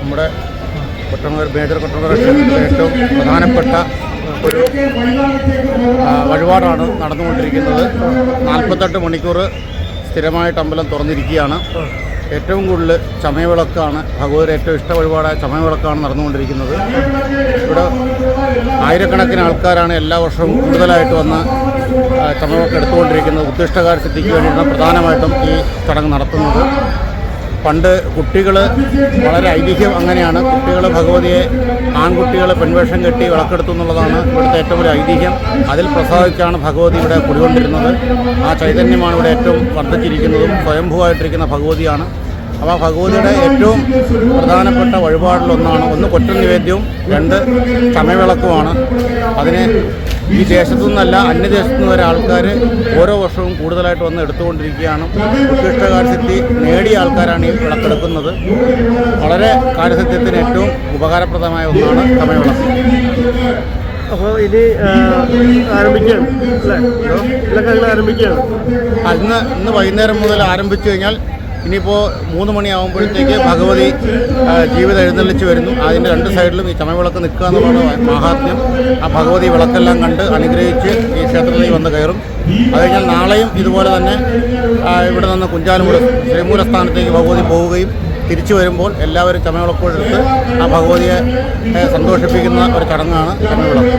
നമ്മുടെ കൊട്ടങ്ങൂർ മേജർ കൊട്ടങ്ങൂർ ഏറ്റവും പ്രധാനപ്പെട്ട ഒരു വഴിപാടാണ് നടന്നുകൊണ്ടിരിക്കുന്നത്. നാൽപ്പത്തെട്ട് മണിക്കൂർ സ്ഥിരമായിട്ട് അമ്പലം തുറന്നിരിക്കുകയാണ്. ഏറ്റവും കൂടുതൽ ചമയവിളക്കാണ് ഭഗവതി ഏറ്റവും ഇഷ്ട വഴിപാടായ ചമയവിളക്കാണ് നടന്നുകൊണ്ടിരിക്കുന്നത്. ഇവിടെ ആയിരക്കണക്കിന് ആൾക്കാരാണ് എല്ലാ വർഷവും കൂടുതലായിട്ട് വന്ന് ചമയവിളക്ക് എടുത്തുകൊണ്ടിരിക്കുന്നത്. ഉദ്ദിഷ്ടകാര സിദ്ധിക്ക് വേണ്ടിയാണ് പ്രധാനമായിട്ടും ഈ ചടങ്ങ് നടത്തുന്നത്. പണ്ട് കുട്ടികൾ വളരെ ഐതിഹ്യം അങ്ങനെയാണ്. കുട്ടികൾ ഭഗവതിയെ ആൺകുട്ടികൾ പെൺവേഷം കെട്ടി വിളക്കെടുത്തു എന്നുള്ളതാണ് ഇവിടുത്തെ ഏറ്റവും വലിയ ഐതിഹ്യം. അതിൽ പ്രസാദിച്ചാണ് ഭഗവതി ഇവിടെ കുടികൊണ്ടിരുന്നത്. ആ ചൈതന്യമാണ് ഇവിടെ ഏറ്റവും വർദ്ധിച്ചിരിക്കുന്നതും സ്വയംഭൂവായിട്ടിരിക്കുന്ന ഭഗവതിയാണ്. അപ്പോൾ ആ ഭഗവതിയുടെ ഏറ്റവും പ്രധാനപ്പെട്ട വഴിപാടിലൊന്നാണ് ഒന്ന് കൊറ്റ നിവേദ്യവും രണ്ട് ചമയവിളക്കുമാണ്. അതിനെ ഈ ദേശത്തു നിന്നല്ല അന്യദേശത്തു നിന്ന് വരെ ആൾക്കാർ ഓരോ വർഷവും കൂടുതലായിട്ട് വന്ന് എടുത്തുകൊണ്ടിരിക്കുകയാണ്. ഉത്കൃഷ്ട കാര്യസിദ്ധി നേടിയ ആൾക്കാരാണ് ഈ വിളക്കെടുക്കുന്നത്. വളരെ കാര്യസത്യത്തിന് ഏറ്റവും ഉപകാരപ്രദമായ ഒന്നാണ് ചമയവിളക്ക് അപ്പോൾ ഇനി ആരംഭിക്കുകയാണ് അല്ലേ? ഇതൊക്കെ ആരംഭിക്കുകയാണ്? അന്ന് ഇന്ന് വൈകുന്നേരം മുതൽ ആരംഭിച്ചു കഴിഞ്ഞാൽ ഇനിയിപ്പോൾ മൂന്ന് മണിയാകുമ്പോഴത്തേക്ക് ഭഗവതി ജീവിതം എഴുന്നള്ളിച്ച് വരുന്നു. അതിന്റെ രണ്ട് സൈഡിലും ഈ ചമയവിളക്ക് നിൽക്കുക എന്നുള്ളതാണ് മാഹാത്മ്യം. ആ ഭഗവതി വിളക്കെല്ലാം കണ്ട് അനുഗ്രഹിച്ച് ഈ ക്ഷേത്രത്തിലേക്ക് വന്ന് കയറും. അത് കഴിഞ്ഞാൽ നാളെയും ഇതുപോലെ തന്നെ ഇവിടെ നിന്ന് കുഞ്ചാലുമൂല ശ്രീമൂലസ്ഥാനത്തേക്ക് ഭഗവതി പോവുകയും തിരിച്ചു വരുമ്പോൾ എല്ലാവരും ചമയവിളക്കോടെടുത്ത് ആ ഭഗവതിയെ സന്തോഷിപ്പിക്കുന്ന ഒരു ചടങ്ങാണ് ചമയവിളക്ക്